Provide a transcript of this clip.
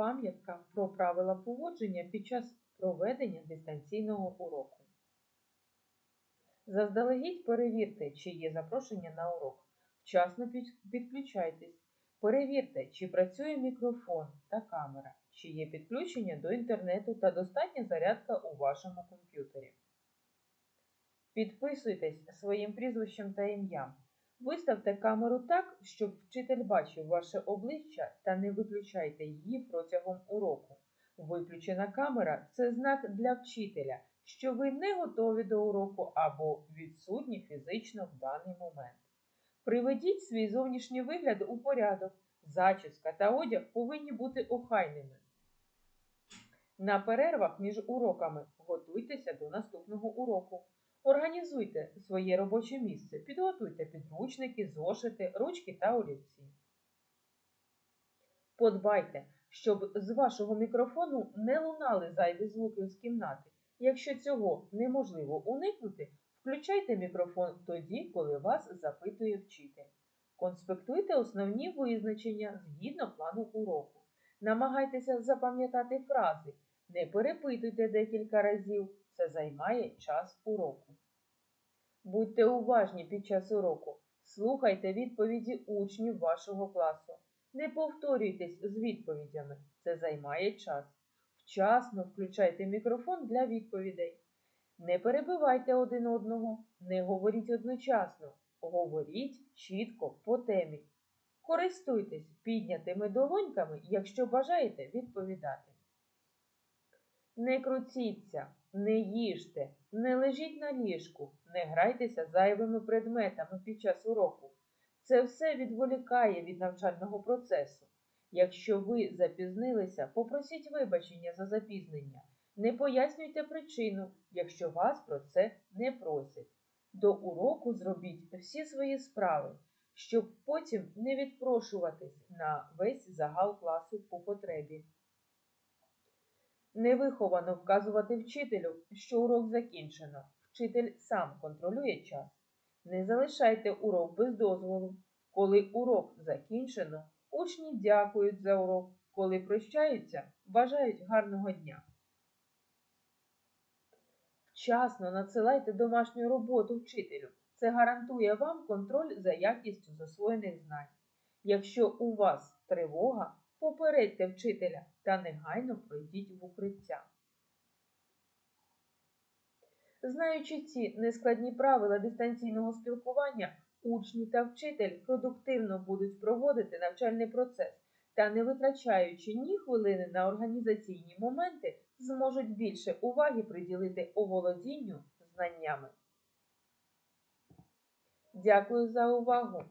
Пам'ятка про правила поводження під час проведення дистанційного уроку. Заздалегідь перевірте, чи є запрошення на урок. Вчасно підключайтесь. Перевірте, чи працює мікрофон та камера, чи є підключення до інтернету та достатня зарядка у вашому комп'ютері. Підписуйтесь своїм прізвищем та ім'ям. Виставте камеру так, щоб вчитель бачив ваше обличчя та не виключайте її протягом уроку. Виключена камера це знак для вчителя, що ви не готові до уроку або відсутні фізично в даний момент. Приведіть свій зовнішній вигляд у порядок. Зачіска та одяг повинні бути охайними. На перервах між уроками готуйтеся до наступного уроку. Організуйте своє робоче місце, підготуйте підручники, зошити, ручки та олівці. Подбайте, щоб з вашого мікрофону не лунали зайві звуки з кімнати. Якщо цього неможливо уникнути, включайте мікрофон тоді, коли вас запитує вчитель. Конспектуйте основні визначення згідно плану уроку. Намагайтеся запам'ятати фрази. Не перепитуйте декілька разів, це займає час уроку. Будьте уважні під час уроку. Слухайте відповіді учнів вашого класу. Не повторюйтесь з відповідями, це займає час. Вчасно включайте мікрофон для відповідей. Не перебивайте один одного, не говоріть одночасно, говоріть чітко по темі. Користуйтесь піднятими долоньками, якщо бажаєте відповідати. Не крутіться, не їжте, не лежіть на ліжку, не грайтеся зайвими предметами під час уроку. Це все відволікає від навчального процесу. Якщо ви запізнилися, попросіть вибачення за запізнення. Не пояснюйте причину, якщо вас про це не просять. До уроку зробіть всі свої справи, щоб потім не відпрошуватись на весь загал класу по потребі. Невиховано вказувати вчителю, що урок закінчено. Вчитель сам контролює час. Не залишайте урок без дозволу. Коли урок закінчено, учні дякують за урок. Коли прощаються, бажають гарного дня. Вчасно надсилайте домашню роботу вчителю. Це гарантує вам контроль за якістю засвоєних знань. Якщо у вас тривога, попередьте вчителя та негайно пройдіть в укриття. Знаючи ці нескладні правила дистанційного спілкування, учні та вчитель продуктивно будуть проводити навчальний процес та, не витрачаючи ні хвилини на організаційні моменти, зможуть більше уваги приділити оволодінню знаннями. Дякую за увагу!